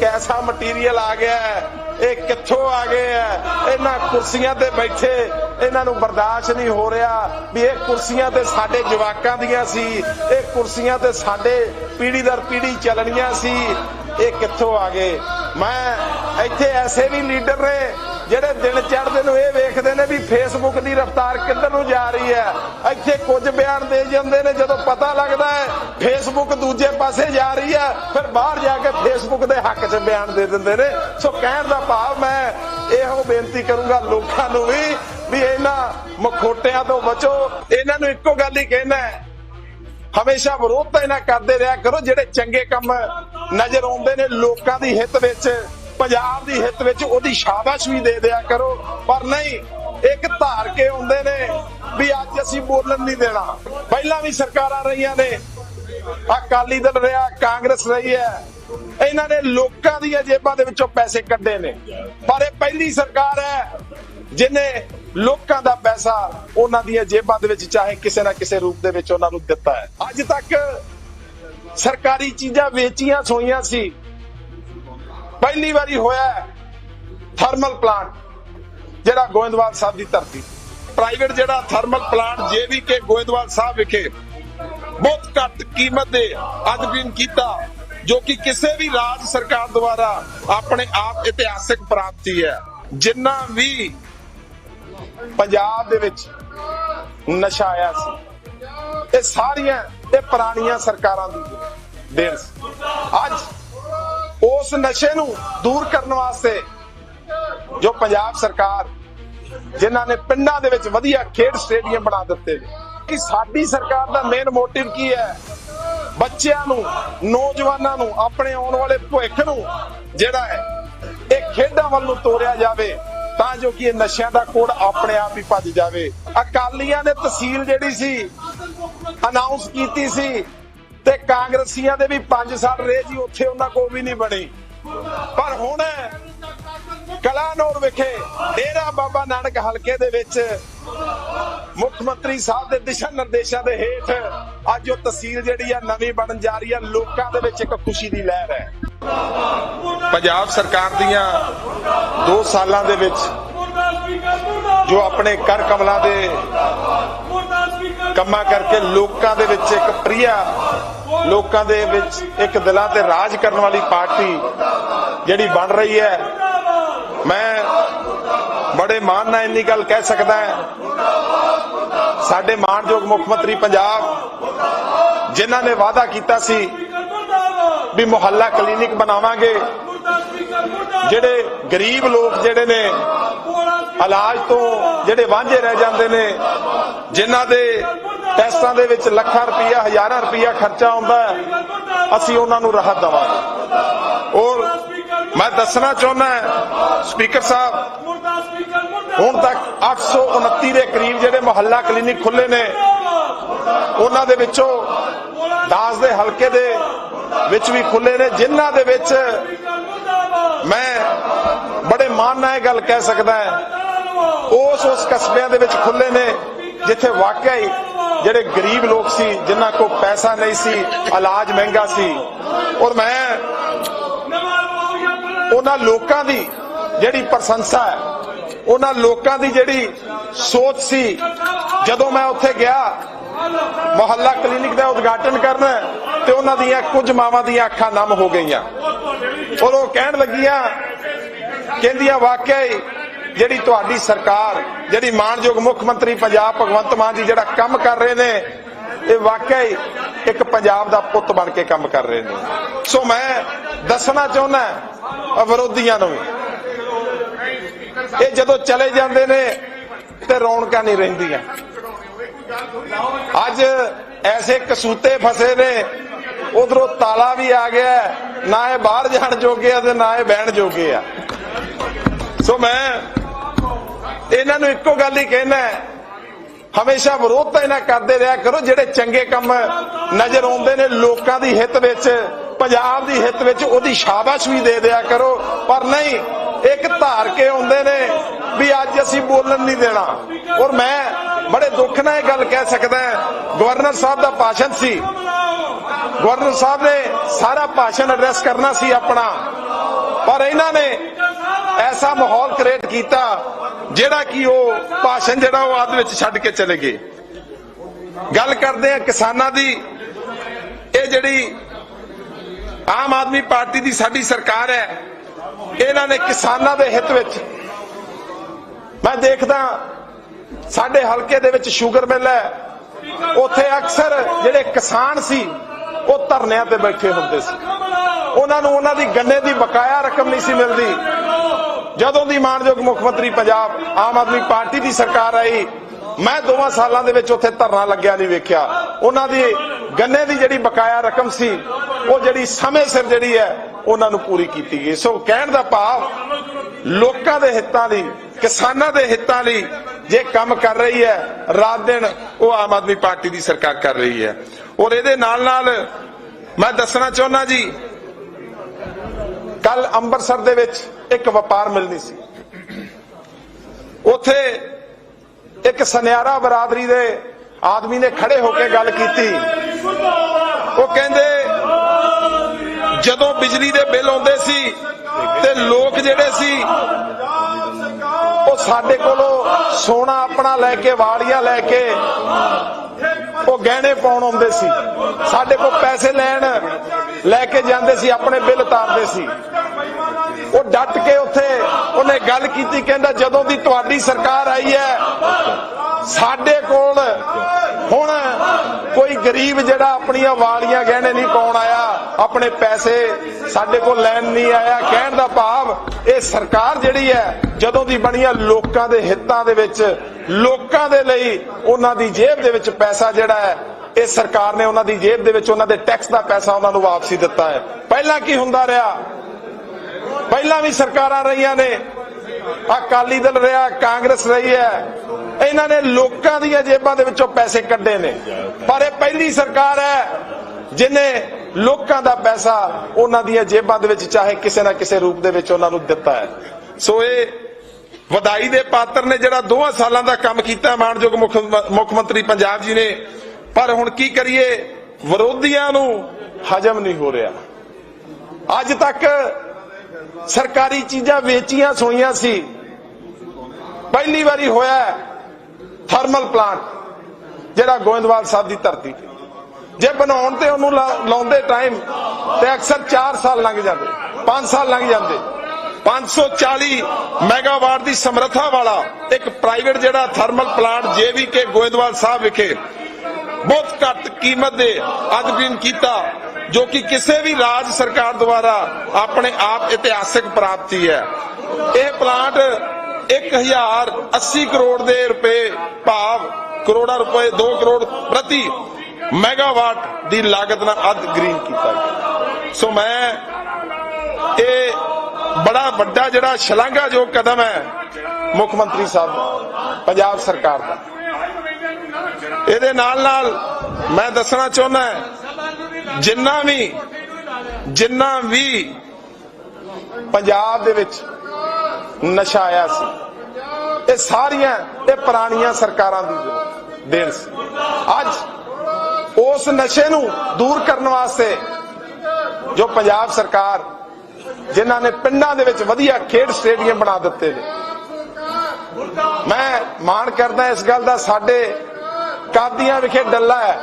ਕੈਸਾ ਮਟੀਰੀਅਲ ਆ ਗਿਆ ਇਹ ਕਿੱਥੋਂ ਆ ਗਏ ਆ ਇਹਨਾਂ ਕੁਰਸੀਆਂ ਤੇ ਬੈਠੇ ਇਹਨਾਂ ਨੂੰ ਬਰਦਾਸ਼ਤ ਨਹੀਂ ਹੋ ਰਿਹਾ ਵੀ ਇਹ ਕੁਰਸੀਆਂ ਤੇ ਸਾਡੇ ਜਵਾਕਾਂ ਦੀਆਂ ਸੀ, ਇਹ ਕੁਰਸੀਆਂ ਤੇ ਸਾਡੇ ਪੀੜੀ ਦਰ ਪੀੜ੍ਹੀ ਚੱਲਣੀਆਂ ਸੀ, ਇਹ ਕਿੱਥੋਂ ਆ ਗਏ? ਮੈਂ ਇੱਥੇ ਐਸੇ ਵੀ ਲੀਡਰ ਨੇ ਜਿਹੜੇ ਦਿਨ ਚੜ੍ਹਦੇ ਨੂੰ ਇਹ ਵੇਖਦੇ ਨੇ ਵੀ ਫੇਸਬੁੱਕ ਦੀ ਰਫ਼ਤਾਰ ਕਿੱਧਰ ਨੂੰ ਜਾ ਰਹੀ ਹੈ। ਇੱਥੇ ਕੁਝ ਬਿਆਨ ਦੇ ਜਾਂਦੇ ਨੇ, ਜਦੋਂ ਪਤਾ ਲੱਗਦਾ ਹੈ ਫੇਸਬੁੱਕ ਦੂਜੇ ਪਾਸੇ ਜਾ ਰਹੀ ਹੈ, ਫਿਰ ਬਾਹਰ ਜਾ ਕੇ ਫੇਸਬੁੱਕ ਦੇ ਹੱਕ 'ਚ ਬਿਆਨ ਦੇ ਦਿੰਦੇ ਨੇ। ਸੋ ਕਹਿਣ ਦਾ ਭਾਵ ਮੈਂ ਇਹੋ ਬੇਨਤੀ ਕਰੂੰਗਾ ਲੋਕਾਂ ਨੂੰ ਵੀ ਵੀ ਇਹਨਾਂ ਮਖੋਟਿਆਂ ਤੋਂ ਬਚੋ। ਇਹਨਾਂ ਨੂੰ ਇੱਕੋ ਗੱਲ ਹੀ ਕਹਿਣਾ ਹੈ, ਹਮੇਸ਼ਾ ਵਿਰੋਧ ਤਾਂ ਇਹਨਾਂ ਕਰਦੇ ਰਿਹਾ ਕਰੋ, ਜਿਹੜੇ ਚੰਗੇ ਕੰਮ ਨਜ਼ਰ ਆਉਂਦੇ ਨੇ ਲੋਕਾਂ ਦੀ ਹਿੱਤ ਵਿੱਚ। ਪੰਜਾਬ ਦੀ ਹਿੱਤ ਵਿੱਚ ਉਹਦੀ ਸ਼ਾਬਾਸ਼ ਵੀ ਦੇ ਦਿਆ ਕਰੋ। ਪਰ ਨਹੀਂ, ਇੱਕ ਧਾਰ ਕੇ ਹੁੰਦੇ ਨੇ ਵੀ ਅੱਜ ਅਸੀਂ ਬੋਲਣ ਨਹੀਂ ਦੇਣਾ। ਪਹਿਲਾਂ ਵੀ ਸਰਕਾਰਾਂ ਰਹੀਆਂ ਨੇ। ਅਕਾਲੀ ਦਲ ਰਿਹਾ, ਕਾਂਗਰਸ ਰਹੀ ਹੈ। ਇਹਨਾਂ ਨੇ ਲੋਕਾਂ ਦੀਆਂ ਜੇਬਾਂ ਦੇ ਵਿੱਚੋਂ ਪੈਸੇ ਕੱਢੇ ਨੇ। ਪਰ ਇਹ ਪਹਿਲੀ ਸਰਕਾਰ ਹੈ ਜਿਨੇ ਲੋਕਾਂ ਦਾ ਪੈਸਾ ਉਹਨਾਂ ਦੀਆਂ ਜੇਬਾਂ ਦੇ ਵਿੱਚ ਚਾਹੇ ਕਿਸੇ ਨਾ ਕਿਸੇ ਰੂਪ ਦੇ ਵਿੱਚ ਉਹਨਾਂ ਨੂੰ ਦਿੱਤਾ ਹੈ। ਅੱਜ ਤੱਕ ਸਰਕਾਰੀ ਚੀਜ਼ਾਂ ਵੇਚੀਆਂ ਸੋਈਆਂ ਸੀ। ਪਹਿਲੀ ਵਾਰੀ ਹੋਇਆ ਥਰਮਲ ਪਲਾਂਟ ਜਿਹੜਾ ਗੋਇੰਦਵਾਲ ਸਾਹਿਬ ਦੀ ਧਰਤੀ। ਪ੍ਰਾਈਵੇਟ ਜਿਹੜਾ ਥਰਮਲ ਪਲਾਂਟ ਜੇਵੀਕੇ ਗੋਇੰਦਵਾਲ ਸਾਹਿਬ ਵਿਖੇ ਬਹੁਤ ਘੱਟ ਕੀਮਤ ਦੇ ਅਧਿਨ ਕੀਤਾ, ਜੋ ਕਿ ਕਿਸੇ ਵੀ ਰਾਜ ਸਰਕਾਰ ਦੁਆਰਾ ਆਪਣੇ ਆਪ ਇਤਿਹਾਸਿਕ ਪ੍ਰਾਪਤੀ ਹੈ। ਜਿੰਨਾ ਵੀ ਪੰਜਾਬ ਦੇ ਵਿੱਚ ਨਸ਼ਾ ਆਇਆ ਸੀ, ਇਹ ਸਾਰੀਆਂ, ਇਹ ਪੁਰਾਣੀਆਂ ਸਰਕਾਰਾਂ ਦੀ ਦੇਣ ਸੀ। ਅੱਜ ਉਸ ਨਸ਼ੇ ਨੂੰ ਦੂਰ ਕਰਨ ਵਾਸਤੇ ਜੋ ਪੰਜਾਬ ਸਰਕਾਰ ਜਿਨ੍ਹਾਂ ਨੇ ਪਿੰਡਾਂ ਦੇ ਵਿੱਚ ਵਧੀਆ ਖੇਡ ਸਟੇਡੀਅਮ ਬਣਾ ਦਿੱਤੇ ਕਿ ਸਾਡੀ ਸਰਕਾਰ ਦਾ ਮੇਨ ਮੋਟਿਵ ਕੀ ਹੈ? ਬੱਚਿਆਂ ਨੂੰ, ਨੌਜਵਾਨਾਂ ਨੂੰ, ਆਪਣੇ ਆਉਣ ਵਾਲੇ ਭਵਿੱਖ ਨੂੰ ਜਿਹੜਾ ਹੈ, ਇਹ ਖੇਡਾਂ ਵੱਲ ਨੂੰ ਤੋਰਿਆ ਜਾਵੇ, ਤਾਂ ਜੋ ਕਿ ਇਹ ਨਸ਼ਿਆਂ ਦਾ ਕੋੜ ਆਪਣੇ ਆਪ ਹੀ ਭੱਜ ਜਾਵੇ। ਅਕਾਲੀਆਂ ਨੇ ਤਹਿਸੀਲ ਜਿਹੜੀ ਸੀ ਅਨਾਉਂਸ ਕੀਤੀ ਸੀ ਤੇ ਕਾਂਗਰਸੀਆਂ ਦੇ ਵੀ 5 ਸਾਲ ਰਹੇ ਜੀ, ਉੱਥੇ ਉਹਨਾਂ ਕੋਲ ਵੀ ਨਹੀਂ ਬਣੀ। ਪਰ ਹੁਣ ਕਲਾਨੌਰ ਵਿਖੇ ਡੇਰਾ ਬਾਬਾ ਨਾਨਕ ਹਲਕੇ ਦੇ ਵਿੱਚ ਮੁੱਖ ਮੰਤਰੀ ਸਾਹਿਬ ਦੇ ਦਿਸ਼ਾ ਨਿਰਦੇਸ਼ਾਂ ਦੇ ਹੇਠ ਅੱਜ ਉਹ ਤਹਿਸੀਲ ਜਿਹੜੀ ਆ, ਨਵੀਂ ਬਣਨ ਜਾ ਰਹੀ ਆ, ਲੋਕਾਂ ਦੇ ਵਿੱਚ ਇੱਕ ਖੁਸ਼ੀ ਦੀ ਲਹਿਰ ਹੈ। ਪੰਜਾਬ ਸਰਕਾਰ ਦੀਆਂ 2 ਸਾਲਾਂ ਦੇ ਵਿੱਚ ਜੋ ਆਪਣੇ ਕਰ ਕਮਲਾਂ ਦੇ ਕੰਮਾਂ ਕਰਕੇ ਲੋਕਾਂ ਦੇ ਵਿੱਚ ਇੱਕ ਪ੍ਰਿਆ, ਲੋਕਾਂ ਦੇ ਵਿੱਚ ਇੱਕ ਦਿਲਾਂ ਤੇ ਰਾਜ ਕਰਨ ਵਾਲੀ ਪਾਰਟੀ ਜਿਹੜੀ ਬਣ ਰਹੀ ਹੈ। ਮੈਂ ਬੜੇ ਮਾਣ ਨਾਲ ਇੰਨੀ ਗੱਲ ਕਹਿ ਸਕਦਾ ਹਾਂ। ਸਾਡੇ ਮਾਣਯੋਗ ਮੁੱਖ ਮੰਤਰੀ ਪੰਜਾਬ, ਜਿਨ੍ਹਾਂ ਨੇ ਵਾਅਦਾ ਕੀਤਾ ਸੀ ਵੀ ਮੁਹੱਲਾ ਕਲੀਨਿਕ ਬਣਾਵਾਂਗੇ, ਜਿਹੜੇ ਗਰੀਬ ਲੋਕ ਜਿਹੜੇ ਨੇ, ਇਲਾਜ ਤੋਂ ਜਿਹੜੇ ਵਾਂਝੇ ਰਹਿ ਜਾਂਦੇ ਨੇ ਜਿਨ੍ਹਾਂ ਦੇ ਟੈਸਟਾਂ ਦੇ ਵਿੱਚ ਲੱਖਾਂ ਰੁਪਈਆ, ਹਜ਼ਾਰਾਂ ਰੁਪਈਆ ਖਰਚਾ ਆਉਂਦਾ ਅਸੀਂ ਉਹਨਾਂ ਨੂੰ ਰਾਹਤ ਦੇਵਾਂਗੇ। ਔਰ ਮੈਂ ਦੱਸਣਾ ਚਾਹੁੰਦਾ ਸਪੀਕਰ ਸਾਹਿਬ, ਹੁਣ ਤੱਕ 829 ਦੇ ਕਰੀਬ ਜਿਹੜੇ ਮੁਹੱਲਾ ਕਲੀਨਿਕ ਖੁੱਲੇ ਨੇ, ਉਹਨਾਂ ਦੇ ਵਿੱਚੋਂ ਦਾਸ ਦੇ ਹਲਕੇ ਦੇ ਵਿੱਚ ਵੀ ਖੁੱਲੇ ਨੇ, ਜਿਨ੍ਹਾਂ ਦੇ ਵਿੱਚ ਮੈਂ ਬੜੇ ਮਾਣ ਨਾਲ ਇਹ ਗੱਲ ਕਹਿ ਸਕਦਾ ਉਸ ਉਸ ਕਸਬਿਆਂ ਦੇ ਵਿੱਚ ਖੁੱਲੇ ਨੇ ਜਿੱਥੇ ਵਾਕਿਆ ਹੀ ਜਿਹੜੇ ਗਰੀਬ ਲੋਕ ਸੀ, ਜਿਨ੍ਹਾਂ ਕੋਲ ਪੈਸਾ ਨਹੀਂ ਸੀ, ਇਲਾਜ ਮਹਿੰਗਾ ਸੀ, ਔਰ ਮੈਂ ਉਹਨਾਂ ਲੋਕਾਂ ਦੀ ਜਿਹੜੀ ਪ੍ਰਸ਼ੰਸਾ ਹੈ, ਉਹਨਾਂ ਲੋਕਾਂ ਦੀ ਜਿਹੜੀ ਸੋਚ ਸੀ, ਜਦੋਂ ਮੈਂ ਉੱਥੇ ਗਿਆ, ਮੁਹੱਲਾ ਕਲੀਨਿਕ ਦਾ ਉਦਘਾਟਨ ਕਰਨ, ਤੇ ਉਹਨਾਂ ਦੀਆਂ ਕੁਝ ਮਾਵਾਂ ਦੀਆਂ ਅੱਖਾਂ ਨਮ ਹੋ ਗਈਆਂ। ਔਰ ਉਹ ਕਹਿਣ ਲੱਗੀਆਂ, ਕਹਿੰਦੀਆਂ, ਵਾਕਿਆ ਹੀ ਜਿਹੜੀ ਤੁਹਾਡੀ ਸਰਕਾਰ, ਜਿਹੜੀ ਮਾਣਯੋਗ ਮੁੱਖ ਮੰਤਰੀ ਪੰਜਾਬ ਭਗਵੰਤ ਮਾਨ ਜੀ ਜਿਹੜਾ ਕੰਮ ਕਰ ਰਹੇ ਨੇ, ਇਹ ਵਾਕਿਆ ਹੀ ਇੱਕ ਪੰਜਾਬ ਦਾ ਪੁੱਤ ਬਣ ਕੇ ਕੰਮ ਕਰ ਰਹੇ ਨੇ। ਸੋ ਮੈਂ ਦੱਸਣਾ ਚਾਹੁੰਦਾ ਵਿਰੋਧੀਆਂ ਨੂੰ ਇਹ ਜਦੋਂ ਚਲੇ ਜਾਂਦੇ ਨੇ ਤੇ ਰੌਣਕਾਂ ਨਹੀਂ ਰਹਿੰਦੀਆਂ। ਅੱਜ ਐਸੇ ਕਸੂਤੇ ਫਸੇ ਨੇ, ਉਧਰੋਂ ਤਾਲਾ ਵੀ ਆ ਗਿਆ, ਨਾ ਇਹ ਬਾਹਰ ਜਾਣ ਜੋਗੇ ਆ ਤੇ ਨਾ ਇਹ ਬਹਿਣ ਜੋਗੇ ਆ। ਸੋ ਮੈਂ ਇਹਨਾਂ ਨੂੰ ਇੱਕੋ ਗੱਲ ਹੀ ਕਹਿਣਾ ਹਮੇਸ਼ਾ ਵਿਰੋਧ ਤਾਂ ਇਹਨਾਂ ਕਰਦੇ ਰਿਹਾ ਕਰੋ, ਜਿਹੜੇ ਚੰਗੇ ਕੰਮ ਨਜ਼ਰ ਆਉਂਦੇ ਨੇ ਲੋਕਾਂ ਦੀ ਹਿੱਤ ਵਿੱਚ, ਪੰਜਾਬ ਦੀ ਹਿੱਤ ਵਿੱਚ, ਉਹਦੀ ਸ਼ਾਬਾਸ਼ ਵੀ ਦੇ ਦਿਆ ਕਰੋ। ਪਰ ਨਹੀਂ, ਇੱਕ ਧਾਰ ਕੇ ਆਉਂਦੇ ਨੇ ਵੀ ਅੱਜ ਅਸੀਂ ਬੋਲਣ ਨਹੀਂ ਦੇਣਾ। ਔਰ ਮੈਂ ਬੜੇ ਦੁੱਖ ਨਾਲ ਇਹ ਗੱਲ ਕਹਿ ਸਕਦਾ ਗਵਰਨਰ ਸਾਹਿਬ ਦਾ ਭਾਸ਼ਣ ਸੀ। ਗਵਰਨਰ ਸਾਹਿਬ ਨੇ ਸਾਰਾ ਭਾਸ਼ਣ ਐਡਰੈਸ ਕਰਨਾ ਸੀ ਆਪਣਾ। ਪਰ ਇਹਨਾਂ ਨੇ ਐਸਾ ਮਾਹੌਲ ਕ੍ਰੀਏਟ ਕੀਤਾ ਜਿਹੜਾ ਕਿ ਉਹ ਭਾਸ਼ਣ ਜਿਹੜਾ ਉਹ ਆਦ ਵਿੱਚ ਛੱਡ ਕੇ ਚਲੇ ਗਏ। ਗੱਲ ਕਰਦੇ ਆ ਕਿਸਾਨਾਂ ਦੀ। ਇਹ ਜਿਹੜੀ ਆਮ ਆਦਮੀ ਪਾਰਟੀ ਦੀ ਸਾਡੀ ਸਰਕਾਰ ਹੈ, ਇਹਨਾਂ ਨੇ ਕਿਸਾਨਾਂ ਦੇ ਹਿੱਤ ਵਿੱਚ ਮੈਂ ਦੇਖਦਾ ਸਾਡੇ ਹਲਕੇ ਦੇ ਵਿੱਚ ਸ਼ੂਗਰ ਮਿਲ ਹੈ। ਉੱਥੇ ਅਕਸਰ ਜਿਹੜੇ ਕਿਸਾਨ ਸੀ, ਉਹ ਧਰਨਿਆਂ ਤੇ ਬੈਠੇ ਹੁੰਦੇ ਸੀ। ਉਹਨਾਂ ਨੂੰ ਉਹਨਾਂ ਦੀ ਗੰਨੇ ਦੀ ਬਕਾਇਆ ਰਕਮ ਨਹੀਂ ਸੀ ਮਿਲਦੀ। ਜਦੋਂ ਦੀ ਮਾਨਯੋਗ ਮੁੱਖ ਮੰਤਰੀ ਪੰਜਾਬ ਆਮ ਆਦਮੀ ਪਾਰਟੀ ਦੀ ਸਰਕਾਰ ਆਈ, ਮੈਂ ਦੋਵਾਂ ਸਾਲਾਂ ਦੇ ਵਿੱਚ ਉੱਥੇ ਧਰਨਾ ਲੱਗਿਆ ਨਹੀਂ ਵੇਖਿਆ। ਉਹਨਾਂ ਦੀ ਗੰਨੇ ਦੀ ਜਿਹੜੀ ਬਕਾਇਆ ਰਕਮ ਸੀ, ਉਹ ਜਿਹੜੀ ਸਮੇਂ ਸਿਰ ਜਿਹੜੀ ਹੈ, ਉਹਨਾਂ ਨੂੰ ਪੂਰੀ ਕੀਤੀ ਗਈ। ਸੋ ਕਹਿਣ ਦਾ ਭਾਵ, ਲੋਕਾਂ ਦੇ ਹਿੱਤਾਂ ਲਈ ਕਿਸਾਨਾਂ ਦੇ ਹਿੱਤਾਂ ਲਈ ਜੇ ਕੰਮ ਕਰ ਰਹੀ ਹੈ, ਰਾਤ ਦਿਨ ਉਹ ਆਮ ਆਦਮੀ ਪਾਰਟੀ ਦੀ ਸਰਕਾਰ ਕਰ ਰਹੀ ਹੈ। ਔਰ ਇਹਦੇ ਨਾਲ ਨਾਲ ਮੈਂ ਦੱਸਣਾ ਚਾਹੁੰਦਾ ਜੀ ਕੱਲ ਅੰਮ੍ਰਿਤਸਰ ਦੇ ਵਿੱਚ ਇੱਕ ਵਪਾਰ ਮਿਲਣੀ ਸੀ। ਉੱਥੇ ਇੱਕ ਸੁਨਿਆਰਾ ਬਰਾਦਰੀ ਦੇ ਆਦਮੀ ਨੇ ਖੜੇ ਹੋ ਕੇ ਗੱਲ ਕੀਤੀ। ਉਹ ਕਹਿੰਦੇ, ਜਦੋਂ ਬਿਜਲੀ ਦੇ ਬਿੱਲ ਆਉਂਦੇ ਸੀ ਤੇ ਲੋਕ ਜਿਹੜੇ ਸੀ, ਉਹ ਸਾਡੇ ਕੋਲੋਂ ਸੋਨਾ ਆਪਣਾ ਲੈ ਕੇ, ਵਾਲੀਆਂ ਲੈ ਕੇ ਉਹ ਗਹਿਣੇ ਪਾਉਣ ਆਉਂਦੇ ਸੀ। ਸਾਡੇ ਕੋਲ ਪੈਸੇ ਲੈਣ ਲੈ ਕੇ ਜਾਂਦੇ ਸੀ, ਆਪਣੇ ਬਿੱਲ ਤਾਰਦੇ ਸੀ। ਉਹ ਡਟ ਕੇ ਉੱਥੇ ਉਹਨੇ ਗੱਲ ਕੀਤੀ, ਕਹਿੰਦਾ ਜਦੋਂ ਦੀ ਤੁਹਾਡੀ ਸਰਕਾਰ ਆਈ ਹੈ, ਸਾਡੇ ਕੋਲ ਹੁਣ ਕੋਈ ਗਰੀਬ ਜਿਹੜਾ ਆਪਣੀਆਂ ਵਾਲੀਆਂ ਗਹਿਣੇ ਨਹੀਂ ਪਾਉਣ ਆਇਆ, ਆਪਣੇ ਪੈਸੇ ਸਾਡੇ ਕੋਲ ਲੈਣ ਨਹੀਂ ਆਇਆ, ਕਹਿਣ ਦਾ ਭਾਵ ਇਹ ਸਰਕਾਰ ਜਿਹੜੀ ਹੈ, ਜਦੋਂ ਦੀ ਬਣੀ ਹੈ ਲੋਕਾਂ ਦੇ ਹਿੱਤਾਂ ਦੇ ਵਿੱਚ ਲੋਕਾਂ ਦੇ ਲਈ ਉਹਨਾਂ ਦੀ ਜੇਬ ਦੇ ਵਿੱਚ ਪੈਸਾ ਜਿਹੜਾ ਹੈ, ਇਹ ਸਰਕਾਰ ਨੇ ਉਹਨਾਂ ਦੀ ਜੇਬ ਦੇ ਵਿੱਚ ਉਹਨਾਂ ਦੇ ਟੈਕਸ ਦਾ ਪੈਸਾ ਉਹਨਾਂ ਨੂੰ ਵਾਪਸੀ ਦਿੱਤਾ ਹੈ। ਪਹਿਲਾਂ ਕੀ ਹੁੰਦਾ ਰਿਹਾ? ਪਹਿਲਾਂ ਵੀ ਸਰਕਾਰਾਂ ਰਹੀਆਂ ਨੇ। ਅਕਾਲੀ ਦਲ ਰਿਹਾ, ਕਾਂਗਰਸ ਰਹੀ ਹੈ। ਇਹਨਾਂ ਨੇ ਲੋਕਾਂ ਦੀਆਂ ਜੇਬਾਂ ਦੇ ਵਿੱਚੋਂ ਪੈਸੇ ਕੱਢੇ ਨੇ। ਪਰ ਇਹ ਪਹਿਲੀ ਸਰਕਾਰ ਹੈ ਜਿਨੇ ਲੋਕਾਂ ਦਾ ਪੈਸਾ ਉਹਨਾਂ ਦੀਆਂ ਜੇਬਾਂ ਦੇ ਵਿੱਚ ਚਾਹੇ ਕਿਸੇ ਨਾ ਕਿਸੇ ਰੂਪ ਦੇ ਵਿੱਚ ਉਹਨਾਂ ਨੂੰ ਦਿੱਤਾ ਹੈ। ਸੋ ਇਹ ਵਧਾਈ ਦੇ ਪਾਤਰ ਨੇ ਜਿਹੜਾ ਦੋਹਾਂ ਸਾਲਾਂ ਦਾ ਕੰਮ ਕੀਤਾ, ਮਾਨਯੋਗ ਮੁੱਖ ਮੰਤਰੀ ਪੰਜਾਬ ਜੀ ਨੇ। ਪਰ ਹੁਣ ਕੀ ਕਰੀਏ? ਵਿਰੋਧੀਆਂ ਨੂੰ ਹਜਮ ਨਹੀਂ ਹੋ ਰਿਹਾ। ਅੱਜ ਤੱਕ ਸਰਕਾਰੀ ਚੀਜ਼ਾਂ ਵੇਚੀਆਂ ਸੁਣੀਆਂ ਸੀ। ਪਹਿਲੀ ਵਾਰੀ ਹੋਇਆ ਥਰਮਲ ਪਲਾਂਟ, ਜਿਹੜਾ ਗੋਇੰਦਵਾਲ ਸਾਹਿਬ ਦੀ ਧਰਤੀ ਤੇ। ਜੇ ਬਣਾਉਣ ਤੇ ਉਹਨੂੰ ਲਾਉਂਦੇ ਟਾਈਮ ਤੇ ਅਕਸਰ 4 ਸਾਲ ਲੰਘ ਜਾਂਦੇ 5 ਸਾਲ ਲੰਘ ਜਾਂਦੇ। 540 ਮੈਗਾਵਾਟ ਦੀ ਸਮਰੱਥਾ ਵਾਲਾ ਇੱਕ ਪ੍ਰਾਈਵੇਟ ਜਿਹੜਾ thermal plant JVK Goindwal Sahib ਵਿਖੇ ਬਹੁਤ ਘੱਟ ਕੀਮਤ ਦੇ ਅਧੀਨ ਕੀਤਾ, ਜੋ ਕਿ ਕਿਸੇ ਵੀ ਰਾਜ ਸਰਕਾਰ ਦੁਆਰਾ ਆਪਣੇ ਆਪ ਇਤਿਹਾਸਿਕ ਪ੍ਰਾਪਤੀ ਹੈ। ਇਹ ਪਲਾਂਟ 1080 ਕਰੋੜ ਦੇ ਰੁਪਏ ਭਾਵ ਕਰੋੜਾ ਰੁਪਏ 2 ਕਰੋੜ ਪ੍ਰਤੀ ਮੈਗਾਵਾਟ ਦੀ ਲਾਗਤ ਨਾਲ ਅਧ ਗ੍ਰੀਨ ਕੀਤਾ ਗਿਆ। ਸੋ ਮੈਂ ਇਹ ਬੜਾ ਵੱਡਾ ਜਿਹੜਾ ਸ਼ਲਾਘਾਯੋਗ ਕਦਮ ਹੈ ਮੁੱਖ ਮੰਤਰੀ ਸਾਹਿਬ ਦਾ, ਪੰਜਾਬ ਸਰਕਾਰ ਦਾ। ਇਹਦੇ ਨਾਲ ਨਾਲ ਮੈਂ ਦੱਸਣਾ ਚਾਹੁੰਦਾ ਜਿੰਨਾ ਵੀ ਜਿੰਨਾ ਵੀ ਪੰਜਾਬ ਦੇ ਵਿੱਚ ਨਸ਼ਾ ਆਇਆ ਸੀ, ਇਹ ਸਾਰੀਆਂ, ਇਹ ਪੁਰਾਣੀਆਂ ਸਰਕਾਰਾਂ ਦੀ ਦੇਣ ਸੀ। ਅੱਜ ਉਸ ਨਸ਼ੇ ਨੂੰ ਦੂਰ ਕਰਨ ਵਾਸਤੇ ਜੋ ਪੰਜਾਬ ਸਰਕਾਰ ਜਿਨ੍ਹਾਂ ਨੇ ਪਿੰਡਾਂ ਦੇ ਵਿੱਚ ਵਧੀਆ ਖੇਡ ਸਟੇਡੀਅਮ ਬਣਾ ਦਿੱਤੇ ਨੇ। ਮੈਂ ਮਾਣ ਕਰਦਾ ਇਸ ਗੱਲ ਦਾ, ਸਾਡੇ ਕਾਦੀਆਂ ਵਿਖੇ ਡੱਲਾ ਹੈ।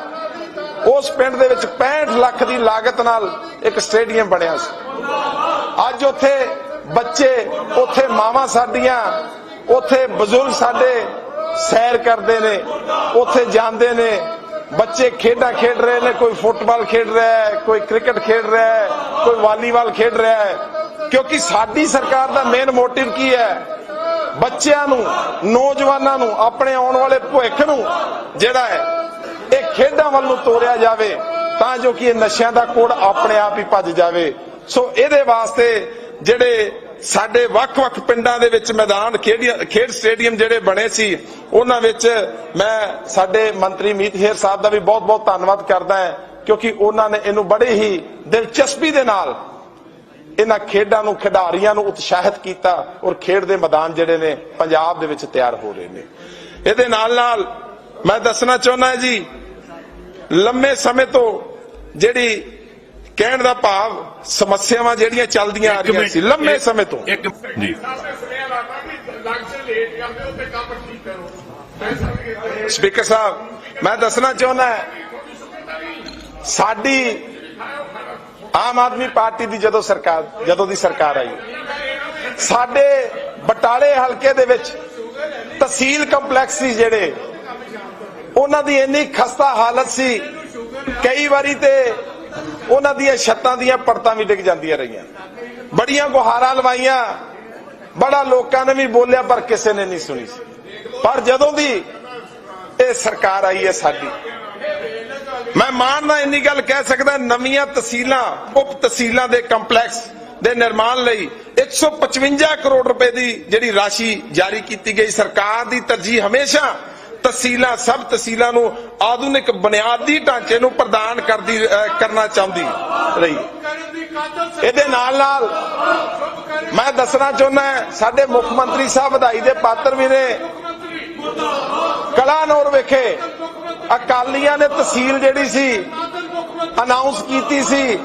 ਉਸ ਪਿੰਡ ਦੇ ਵਿੱਚ 65 ਲੱਖ ਦੀ ਲਾਗਤ ਨਾਲ ਇੱਕ ਸਟੇਡੀਅਮ ਬਣਿਆ ਸੀ। ਅੱਜ ਉੱਥੇ ਬੱਚੇ, ਉੱਥੇ ਮਾਵਾਂ ਸਾਡੀਆਂ, ਉੱਥੇ ਬਜ਼ੁਰਗ ਸਾਡੇ ਸੈਰ ਕਰਦੇ ਨੇ, ਉੱਥੇ ਜਾਂਦੇ ਨੇ। ਬੱਚੇ ਖੇਡਾਂ ਖੇਡ ਰਹੇ ਨੇ, ਕੋਈ ਫੁੱਟਬਾਲ ਖੇਡ ਰਿਹਾ ਹੈ, ਕੋਈ ਕ੍ਰਿਕਟ ਖੇਡ ਰਿਹਾ ਹੈ, ਕੋਈ ਵਾਲੀਬਾਲ ਖੇਡ ਰਿਹਾ ਹੈ। ਕਿਉਂਕਿ ਸਾਡੀ ਸਰਕਾਰ ਦਾ ਮੇਨ ਮੋਟਿਵ ਕੀ ਹੈ? ਬੱਚਿਆਂ ਨੂੰ, ਨੌਜਵਾਨਾਂ ਨੂੰ, ਆਪਣੇ ਆਉਣ ਵਾਲੇ ਭਵਿੱਖ ਨੂੰ ਜਿਹੜਾ ਹੈ, ਇਹ ਖੇਡਾਂ ਵੱਲ ਨੂੰ ਤੋਰਿਆ ਜਾਵੇ, ਤਾਂ ਜੋ ਕਿ ਇਹ ਨਸ਼ਿਆਂ ਦਾ ਕੋੜ ਆਪਣੇ ਆਪ ਹੀ ਭੱਜ ਜਾਵੇ। ਸੋ ਇਹਦੇ ਵਾਸਤੇ ਜਿਹੜੇ ਸਾਡੇ ਵੱਖ-ਵੱਖ ਪਿੰਡਾਂ ਦੇ ਵਿੱਚ ਮੈਦਾਨ, ਖੇਡ ਸਟੇਡੀਅਮ ਜਿਹੜੇ ਬਣੇ ਸੀ, ਉਹਨਾਂ ਵਿੱਚ ਮੈਂ ਸਾਡੇ ਮੰਤਰੀ ਮੀਤ ਹੇਰ ਸਾਹਿਬ ਦਾ ਵੀ ਬਹੁਤ-ਬਹੁਤ ਧੰਨਵਾਦ ਕਰਦਾ ਹਾਂ, ਕਿਉਂਕਿ ਉਹਨਾਂ ਨੇ ਇਹਨੂੰ ਬੜੇ ਹੀ ਦਿਲਚਸਪੀ ਦੇ ਨਾਲ ਇਹਨਾਂ ਖੇਡਾਂ ਨੂੰ, ਖਿਡਾਰੀਆਂ ਨੂੰ ਉਤਸ਼ਾਹਿਤ ਕੀਤਾ ਔਰ ਖੇਡ ਦੇ ਮੈਦਾਨ ਜਿਹੜੇ ਨੇ ਪੰਜਾਬ ਦੇ ਵਿੱਚ ਤਿਆਰ ਹੋ ਰਹੇ ਨੇ। ਇਹਦੇ ਨਾਲ ਨਾਲ ਮੈਂ ਦੱਸਣਾ ਚਾਹੁੰਦਾ ਜੀ, ਲੰਮੇ ਸਮੇਂ ਤੋਂ ਜਿਹੜੀ ਕਹਿਣ ਦਾ ਭਾਵ ਸਮੱਸਿਆਵਾਂ ਜਿਹੜੀਆਂ ਚੱਲਦੀਆਂ ਆ ਰਹੀਆਂ ਸੀ ਲੰਮੇ ਸਮੇਂ ਤੋਂ। ਇੱਕ ਜੀ। ਸਪੀਕਰ ਸਾਹਿਬ ਮੈਂ ਦੱਸਣਾ ਚਾਹੁੰਦਾ ਸਾਡੀ ਆਮ ਆਦਮੀ ਪਾਰਟੀ ਦੀ ਜਦੋਂ ਸਰਕਾਰ ਜਦੋਂ ਦੀ ਸਰਕਾਰ ਆਈ ਸਾਡੇ ਬਟਾਲੇ ਹਲਕੇ ਦੇ ਵਿੱਚ ਤਹਿਸੀਲ ਕੰਪਲੈਕਸ ਸੀ ਜਿਹੜੇ ਉਹਨਾਂ ਦੀ ਇੰਨੀ ਖਸਤਾ ਹਾਲਤ ਸੀ ਕਈ ਵਾਰੀ ਤੇ ਉਹਨਾਂ ਦੀਆਂ ਛੱਤਾਂ ਦੀਆਂ ਪਰਤਾਂ ਵੀ ਡਿੱਗ ਜਾਂਦੀਆਂ ਰਹੀਆਂ। ਬੜੀਆਂ ਗੁਹਾਰਾਂ ਲਵਾਈਆਂ। ਬੜਾ ਲੋਕਾਂ ਨੇ ਵੀ ਬੋਲਿਆ, ਪਰ ਕਿਸੇ ਨੇ ਨਹੀਂ ਸੁਣੀ। ਪਰ ਜਦੋਂ ਦੀ ਇਹ ਸਰਕਾਰ ਆਈ ਹੈ ਸਾਡੀ, ਮੈਂ ਮਾਣ ਨਾਲ ਇੰਨੀ ਗੱਲ ਕਹਿ ਸਕਦਾ, ਨਵੀਆਂ ਤਹਿਸੀਲਾਂ, ਉਪ ਤਹਿਸੀਲਾਂ ਦੇ ਕੰਪਲੈਕਸ ਦੇ ਨਿਰਮਾਣ ਲਈ 155 ਕਰੋੜ ਰੁਪਏ ਦੀ ਜਿਹੜੀ ਰਾਸ਼ੀ ਜਾਰੀ ਕੀਤੀ ਗਈ। ਸਰਕਾਰ ਦੀ ਤਰਜੀਹ ਹਮੇਸ਼ਾ ਤਹਿਸੀਲਾਂ ਸਭ ਤਹਿਸੀਲਾਂ ਨੂੰ ਆਧੁਨਿਕ ਬੁਨਿਆਦੀ ਢਾਂਚੇ ਨੂੰ ਪ੍ਰਦਾਨ ਕਰਦੀ ਕਰਨਾ ਚਾਹੁੰਦੀ। ਰਹੀ। ਇਹਦੇ ਨਾਲ ਨਾਲ ਮੈਂ ਦੱਸਣਾ ਚਾਹੁੰਦਾ ਸਾਡੇ ਮੁੱਖ ਮੰਤਰੀ ਸਾਹਿਬ, ਵਧਾਈ ਦੇ ਪਾਤਰ ਵੀ ਨੇ। ਕਲਾਨੌਰ ਵਿਖੇ ਅਕਾਲੀਆਂ ਨੇ ਤਹਿਸੀਲ ਜਿਹੜੀ ਸੀ ਅਨਾਉਂਸ ਕੀਤੀ ਸੀ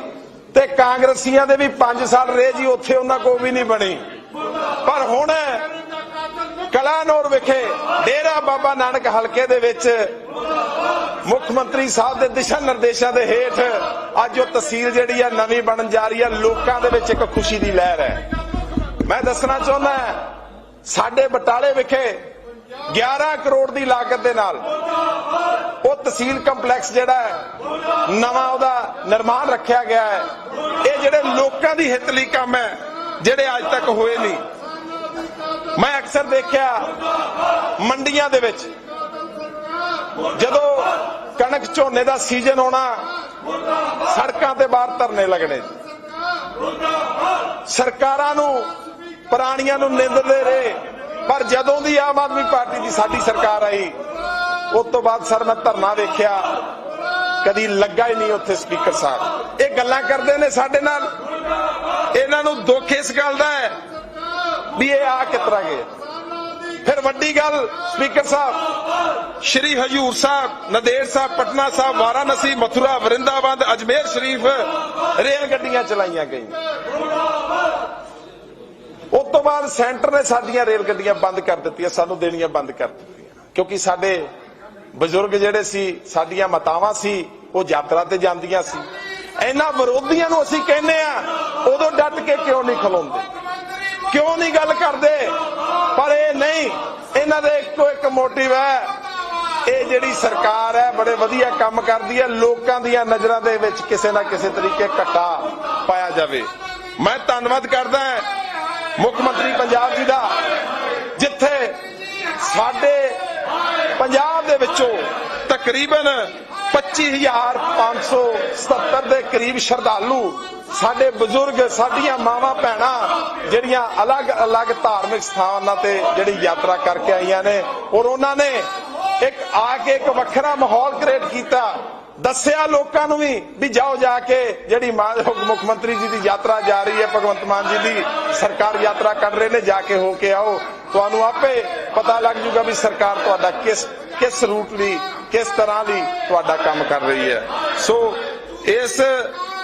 ਤੇ ਕਾਂਗਰਸੀਆਂ ਦੇ ਵੀ 5 ਸਾਲ ਰਹੇ ਜੀ, ਉੱਥੇ ਉਹਨਾਂ ਕੋਲ ਵੀ ਨਹੀਂ ਬਣੀ। ਪਰ ਹੁਣ ਕਲਾਨੌਰ ਵਿਖੇ ਡੇਰਾ ਬਾਬਾ ਨਾਨਕ ਹਲਕੇ ਦੇ ਵਿੱਚ ਮੁੱਖ ਮੰਤਰੀ ਸਾਹਿਬ ਦੇ ਦਿਸ਼ਾ ਨਿਰਦੇਸ਼ਾਂ ਦੇ ਹੇਠ ਅੱਜ ਉਹ ਤਹਿਸੀਲ ਜਿਹੜੀ ਆ ਨਵੀਂ ਬਣਨ ਜਾ ਰਹੀ ਆ, ਲੋਕਾਂ ਦੇ ਵਿੱਚ ਇੱਕ ਖੁਸ਼ੀ ਦੀ ਲਹਿਰ ਹੈ। ਮੈਂ ਦੱਸਣਾ ਚਾਹੁੰਦਾ ਸਾਡੇ ਬਟਾਲੇ ਵਿਖੇ 11 ਕਰੋੜ ਦੀ ਲਾਗਤ ਦੇ ਨਾਲ ਉਹ ਤਹਿਸੀਲ ਕੰਪਲੈਕਸ ਜਿਹੜਾ ਹੈ, ਨਵਾਂ ਉਹਦਾ ਨਿਰਮਾਣ ਰੱਖਿਆ ਗਿਆ ਹੈ। ਇਹ ਜਿਹੜੇ ਲੋਕਾਂ ਦੀ ਹਿੱਤ ਲਈ ਕੰਮ ਹੈ, ਜਿਹੜੇ ਅੱਜ ਤੱਕ ਹੋਏ ਨਹੀਂ। ਮੈਂ ਅਕਸਰ ਦੇਖਿਆ ਮੰਡੀਆਂ ਦੇ ਵਿੱਚ, ਜਦੋਂ ਕਣਕ ਝੋਨੇ ਦਾ ਸੀਜ਼ਨ ਆਉਣਾ, ਸੜਕਾਂ ਤੇ ਬਾਹਰ ਧਰਨੇ ਲੱਗਣੇ। ਸਰਕਾਰਾਂ ਨੂੰ, ਪੁਰਾਣੀਆਂ ਨੂੰ ਨਿੰਦਦੇ ਰਹੇ, ਪਰ ਜਦੋਂ ਦੀ ਆਮ ਆਦਮੀ ਪਾਰਟੀ ਦੀ ਸਾਡੀ ਸਰਕਾਰ ਆਈ, ਉਸ ਤੋਂ ਬਾਅਦ ਸਰ ਮੈਂ ਧਰਨਾ ਵੇਖਿਆ, ਕਦੀ ਲੱਗਾ ਹੀ ਨਹੀਂ ਉੱਥੇ ਸਪੀਕਰ ਸਾਹਿਬ। ਇਹ ਗੱਲਾਂ ਕਰਦੇ ਨੇ ਸਾਡੇ ਨਾਲ। ਇਹਨਾਂ ਨੂੰ ਦੁੱਖ ਇਸ ਗੱਲ ਦਾ ਹੈ ਵੀ ਇਹ ਆ ਕਿਤਰਾ ਗਏ? ਫਿਰ ਵੱਡੀ ਗੱਲ, ਸਪੀਕਰ ਸਾਹਿਬ, ਸ਼੍ਰੀ ਹਜੂਰ ਸਾਹਿਬ, ਨਦੇੜ ਸਾਹਿਬ, ਪਟਨਾ ਸਾਹਿਬ, ਵਾਰਾਣਸੀ, ਮਥੁਰਾ, ਵਰਿੰਦਾਵਨ, ਅਜਮੇਰ ਸ਼ਰੀਫ ਰੇਲ ਗੱਡੀਆਂ ਚਲਾਈਆਂ ਗਈਆਂ। ਉਸ ਤੋਂ ਬਾਅਦ ਸੈਂਟਰ ਨੇ ਸਾਡੀਆਂ ਰੇਲ ਗੱਡੀਆਂ ਬੰਦ ਕਰ ਦਿੱਤੀਆਂ, ਸਾਨੂੰ ਦੇਣੀਆਂ ਬੰਦ ਕਰ ਦਿੱਤੀਆਂ। ਕਿਉਂਕਿ ਸਾਡੇ ਬਜ਼ੁਰਗ ਜਿਹੜੇ ਸੀ, ਸਾਡੀਆਂ ਮਾਤਾਵਾਂ ਸੀ, ਉਹ ਯਾਤਰਾ ਤੇ ਜਾਂਦੀਆਂ ਸੀ। ਇਹਨਾਂ ਵਿਰੋਧੀਆਂ ਨੂੰ ਅਸੀਂ ਕਹਿੰਦੇ ਆ ਉਦੋਂ ਡਟ ਕੇ ਕਿਉਂ ਨਹੀਂ ਖਲੋਂਦੇ? ਕਿਉਂ ਨਹੀਂ ਗੱਲ ਕਰਦੇ? ਪਰ ਇਹ ਨਹੀਂ, ਇਹਨਾਂ ਦੇ ਇੱਕੋ ਇੱਕ ਮੋਟਿਵ ਹੈ। ਇਹ ਜਿਹੜੀ ਸਰਕਾਰ ਹੈ, ਬੜੇ ਵਧੀਆ ਕੰਮ ਕਰਦੀ ਹੈ। ਲੋਕਾਂ ਦੀਆਂ ਨਜ਼ਰਾਂ ਦੇ ਵਿੱਚ ਕਿਸੇ ਨਾ ਕਿਸੇ ਤਰੀਕੇ ਘਟਾ ਪਾਇਆ ਜਾਵੇ। ਮੈਂ ਧੰਨਵਾਦ ਕਰਦਾ ਮੁੱਖ ਮੰਤਰੀ ਪੰਜਾਬ ਜੀ ਦਾ, ਜਿੱਥੇ ਸਾਡੇ ਪੰਜਾਬ ਦੇ ਵਿੱਚੋਂ ਤਕਰੀਬਨ 25577 ਦੇ ਕਰੀਬ ਸ਼ਰਧਾਲੂ ਸਾਡੇ ਬਜ਼ੁਰਗ, ਸਾਡੀਆਂ ਮਾਵਾਂ, ਭੈਣਾਂ ਜਿਹੜੀਆਂ ਅਲੱਗ-ਅਲੱਗ ਧਾਰਮਿਕ ਸਥਾਨਾਂ ਤੇ ਜਿਹੜੀ ਯਾਤਰਾ ਕਰਕੇ ਆਈਆਂ ਨੇ ਔਰ ਉਹਨਾਂ ਨੇ ਇੱਕ ਆ ਕੇ ਇੱਕ ਵੱਖਰਾ ਮਾਹੌਲ ਕ੍ਰੀਏਟ ਕੀਤਾ, ਦੱਸਿਆ ਲੋਕਾਂ ਨੂੰ ਵੀ ਵੀ ਜਾਓ ਜਾ ਕੇ ਜਿਹੜੀ ਮੁੱਖ ਮੰਤਰੀ ਜੀ ਦੀ ਯਾਤਰਾ ਜਾ ਰਹੀ ਹੈ, ਭਗਵੰਤ ਮਾਨ ਜੀ ਦੀ ਸਰਕਾਰ ਯਾਤਰਾ ਕਰ ਰਹੇ ਨੇ, ਜਾ ਕੇ ਹੋ ਕੇ ਆਓ। ਤੁਹਾਨੂੰ ਆਪੇ ਪਤਾ ਲੱਗ ਜੂਗਾ ਵੀ ਸਰਕਾਰ ਤੁਹਾਡਾ ਕਿਸ ਕਿਸ ਰੂਟ ਲਈ, ਕਿਸ ਤਰ੍ਹਾਂ ਲਈ ਤੁਹਾਡਾ ਕੰਮ ਕਰ ਰਹੀ ਹੈ। ਸੋ ਇਸ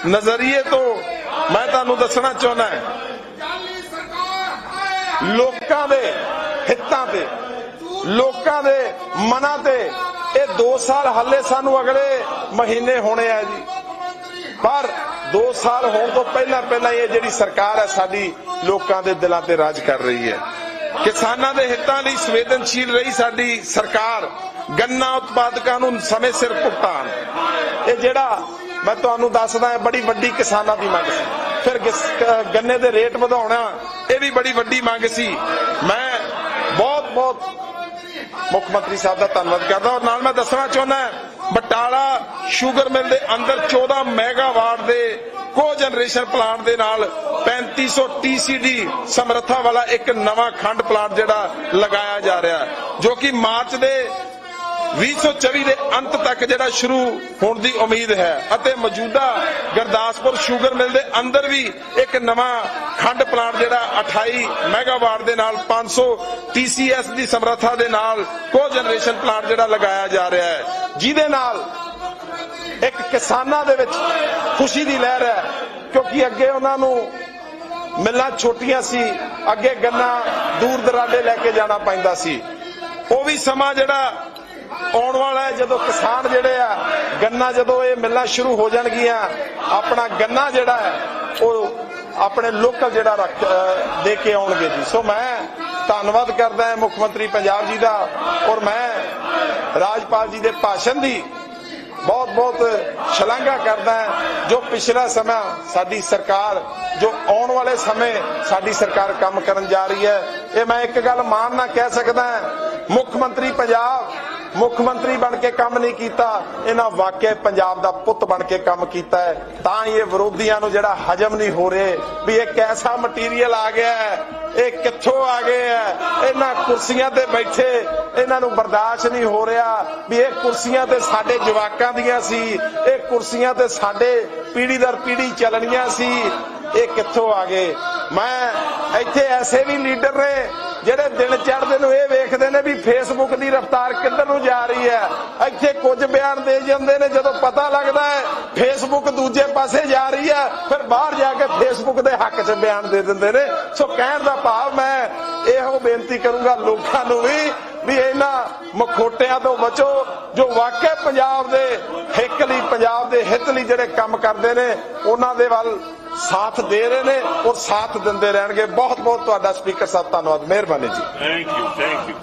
ਨਜ਼ਰੀਏ ਤੋਂ ਮੈਂ ਤੁਹਾਨੂੰ ਦੱਸਣਾ ਚਾਹੁੰਦਾ ਲੋਕਾਂ ਦੇ ਹਿੱਤਾਂ ਤੇ, ਲੋਕਾਂ ਦੇ ਮਨਾਂ ਤੇ ਇਹ 2 ਸਾਲ ਹੱਲੇ ਸਾਨੂੰ ਅਗਲੇ ਮਹੀਨੇ ਹੋਣੇ ਆ ਜੀ। ਪਰ 2 ਸਾਲ ਹੋਣ ਤੋਂ ਪਹਿਲਾਂ ਪਹਿਲਾਂ ਇਹ ਜਿਹੜੀ ਸਰਕਾਰ ਹੈ ਸਾਡੀ ਲੋਕਾਂ ਦੇ ਦਿਲਾਂ ਤੇ ਰਾਜ ਕਰ ਰਹੀ ਹੈ। ਕਿਸਾਨਾਂ ਦੇ ਹਿੱਤਾਂ ਲਈ ਸੰਵੇਦਨਸ਼ੀਲ ਰਹੀ ਸਾਡੀ ਸਰਕਾਰ। ਗੰਨਾ ਉਤਪਾਦਕਾਂ ਨੂੰ ਸਮੇਂ ਸਿਰ ਭੁਗਤਾਨ। ਇਹ ਜਿਹੜਾ ਮੈਂ ਤੁਹਾਨੂੰ ਦੱਸਦਾ ਹਾਂ ਬੜੀ ਵੱਡੀ ਕਿਸਾਨਾਂ ਦੀ ਮੰਗ ਸੀ। ਫਿਰ ਗੰਨੇ ਦੇ ਰੇਟ ਵਧਾਉਣਾ, ਇਹ ਵੀ ਬੜੀ ਵੱਡੀ ਮੰਗ ਸੀ। ਮੈਂ ਬਹੁਤ ਬਹੁਤ ਮੁੱਖ ਮੰਤਰੀ ਸਾਹਿਬ ਦਾ ਧੰਨਵਾਦ ਕਰਦਾ ਔਰ ਨਾਲ ਮੈਂ ਦੱਸਣਾ ਚਾਹੁੰਦਾ ਬਟਾਲਾ ਸ਼ੂਗਰ ਮਿਲ ਦੇ ਅੰਦਰ 14 ਮੈਗਾਵਾਟ ਦੇ ਕੋ ਜਨਰੇਸ਼ਨ ਪਲਾਂਟ ਦੇ ਨਾਲ 3500 TCD ਸਮਰੱਥਾ ਵਾਲਾ ਇੱਕ ਨਵਾਂ ਖੰਡ ਪਲਾਂਟ ਜਿਹੜਾ ਲਗਾਇਆ ਜਾ ਰਿਹਾ, ਜੋ ਕਿ ਮਾਰਚ ਦੇ 2024 ਦੇ ਅੰਤ ਤੱਕ ਜਿਹੜਾ ਸ਼ੁਰੂ ਹੋਣ ਦੀ ਉਮੀਦ ਹੈ ਅਤੇ ਮੌਜੂਦਾ ਗੁਰਦਾਸਪੁਰ ਸ਼ੂਗਰ ਮਿਲ ਦੇ ਅੰਦਰ ਵੀ ਇੱਕ ਨਵਾਂ ਖੰਡ ਪਲਾਂਟ ਜਿਹੜਾ 28 ਮੈਗਾਵਾਟ ਦੇ ਨਾਲ 500 TCS ਦੀ ਸਮਰੱਥਾ ਦੇ ਨਾਲ ਕੋ ਜਨਰੇਸ਼ਨ ਪਲਾਂਟ ਜਿਹੜਾ ਲਗਾਇਆ ਜਾ ਰਿਹਾ ਹੈ, ਜਿਹਦੇ ਨਾਲ ਇੱਕ ਕਿਸਾਨਾਂ ਦੇ ਵਿੱਚ ਖੁਸ਼ੀ ਦੀ ਲਹਿਰ ਹੈ, ਕਿਉਂਕਿ ਅੱਗੇ ਉਹਨਾਂ ਨੂੰ ਮਿੱਲਾਂ ਛੋਟੀਆਂ ਸੀ, ਅੱਗੇ ਗੰਨਾ ਦੂਰ ਦਰਾਡੇ ਲੈ ਕੇ ਜਾਣਾ ਪੈਂਦਾ ਸੀ। ਉਹ ਵੀ ਸਮਾਂ ਜਿਹੜਾ ਆਉਣ ਵਾਲਾ ਹੈ ਜਦੋਂ ਕਿਸਾਨ ਜਿਹੜੇ ਆ, ਗੰਨਾ ਜਦੋਂ ਇਹ ਮਿਲਣਾ ਸ਼ੁਰੂ ਹੋ ਜਾਣਗੀਆਂ, ਆਪਣਾ ਗੰਨਾ ਜਿਹੜਾ ਹੈ, ਉਹ ਆਪਣੇ ਲੋਕਲ ਜਿਹੜਾ ਰੱਖ ਦੇ ਕੇ ਆਉਣਗੇ ਜੀ। ਸੋ ਮੈਂ ਧੰਨਵਾਦ ਕਰਦਾ ਹਾਂ ਮੁੱਖ ਮੰਤਰੀ ਪੰਜਾਬ ਜੀ ਦਾ ਔਰ ਮੈਂ ਰਾਜਪਾਲ ਜੀ ਦੇ ਭਾਸ਼ਣ ਦੀ ਬਹੁਤ ਬਹੁਤ ਸ਼ਲਾਘਾ ਕਰਦਾ ਜੋ ਪਿਛਲਾ ਸਮਾਂ ਸਾਡੀ ਸਰਕਾਰ, ਜੋ ਆਉਣ ਵਾਲੇ ਸਮੇਂ ਸਾਡੀ ਸਰਕਾਰ ਕੰਮ ਕਰਨ ਜਾ ਰਹੀ ਹੈ। ਇਹ ਮੈਂ ਇੱਕ ਗੱਲ ਮਾਣ ਨਾਲ ਕਹਿ ਸਕਦਾ ਮੁੱਖ ਮੰਤਰੀ ਪੰਜਾਬ ਮੁੱਖ ਮੰਤਰੀ ਬਣ ਕੇ ਕੰਮ ਨਹੀਂ ਕੀਤਾ, ਇਹਨਾਂ ਵਾਕਿਆ ਪੰਜਾਬ ਦਾ ਪੁੱਤ ਬਣ ਕੇ ਕੰਮ ਕੀਤਾ ਹੈ। ਤਾਂ ਇਹ ਵਿਰੋਧੀਆਂ ਨੂੰ ਜਿਹੜਾ ਹਜਮ ਨਹੀਂ ਹੋ ਰਹੇ, ਵੀ ਇਹ ਕੈਸਾ ਮਟੀਰੀਅਲ ਆ ਗਿਆ ਹੈ, ਇਹ ਕਿੱਥੋਂ ਆ ਗਏ ਹੈ? ਇਹਨਾਂ ਕੁਰਸੀਆਂ ਤੇ ਬੈਠੇ, ਇਹਨਾਂ ਨੂੰ ਬਰਦਾਸ਼ਤ ਨਹੀਂ ਹੋ ਰਿਹਾ ਵੀ ਇਹ ਕੁਰਸੀਆਂ ਤੇ ਸਾਡੇ ਜਵਾਕਾਂ ਦੀਆਂ ਸੀ, ਇਹ ਕੁਰਸੀਆਂ ਤੇ ਸਾਡੇ ਪੀੜੀ ਦਰ ਪੀੜੀ ਚੱਲਣੀਆਂ ਸੀ, ਇਹ ਕਿੱਥੋਂ ਆ ਗਏ? ਮੈਂ ਇੱਥੇ ਐਸੇ ਵੀ ਲੀਡਰ ਨੇ ਜਿਹੜੇ ਦਿਨ ਚੜ੍ਹਦੇ ਨੂੰ ਇਹ ਵੇਖਦੇ ਨੇ ਵੀ ਫੇਸਬੁੱਕ ਦੀ ਰਫ਼ਤਾਰ ਕਿੱਧਰ ਨੂੰ ਜਾ ਰਹੀ ਹੈ। ਇੱਥੇ ਕੁਝ ਬਿਆਨ ਦੇ ਜਾਂਦੇ ਨੇ, ਜਦੋਂ ਪਤਾ ਲੱਗਦਾ ਹੈ ਫੇਸਬੁੱਕ ਦੂਜੇ ਪਾਸੇ ਜਾ ਰਹੀ ਹੈ, ਫਿਰ ਬਾਹਰ ਜਾ ਕੇ ਫੇਸਬੁੱਕ ਦੇ ਹੱਕ 'ਚ ਬਿਆਨ ਦੇ ਦਿੰਦੇ ਨੇ। ਸੋ ਕਹਿਣ ਦਾ ਭਾਵ ਮੈਂ ਇਹੋ ਬੇਨਤੀ ਕਰੂੰਗਾ ਲੋਕਾਂ ਨੂੰ ਵੀ ਵੀ ਇਹਨਾਂ ਮਖੋਟਿਆਂ ਤੋਂ ਬਚੋ, ਜੋ ਵਾਕਿਆ ਪੰਜਾਬ ਦੇ ਹਿੱਕ ਲਈ, ਪੰਜਾਬ ਦੇ ਹਿੱਤ ਲਈ ਜਿਹੜੇ ਕੰਮ ਕਰਦੇ ਨੇ, ਉਹਨਾਂ ਦੇ ਵੱਲ ਸਾਥ ਦੇ ਰਹੇ ਨੇ ਔਰ ਸਾਥ ਦਿੰਦੇ ਰਹਿਣਗੇ। ਬਹੁਤ ਬਹੁਤ ਤੁਹਾਡਾ ਸਪੀਕਰ ਸਾਹਿਬ, ਧੰਨਵਾਦ। ਮਿਹਰਬਾਨੀ ਜੀ। Thank you thank you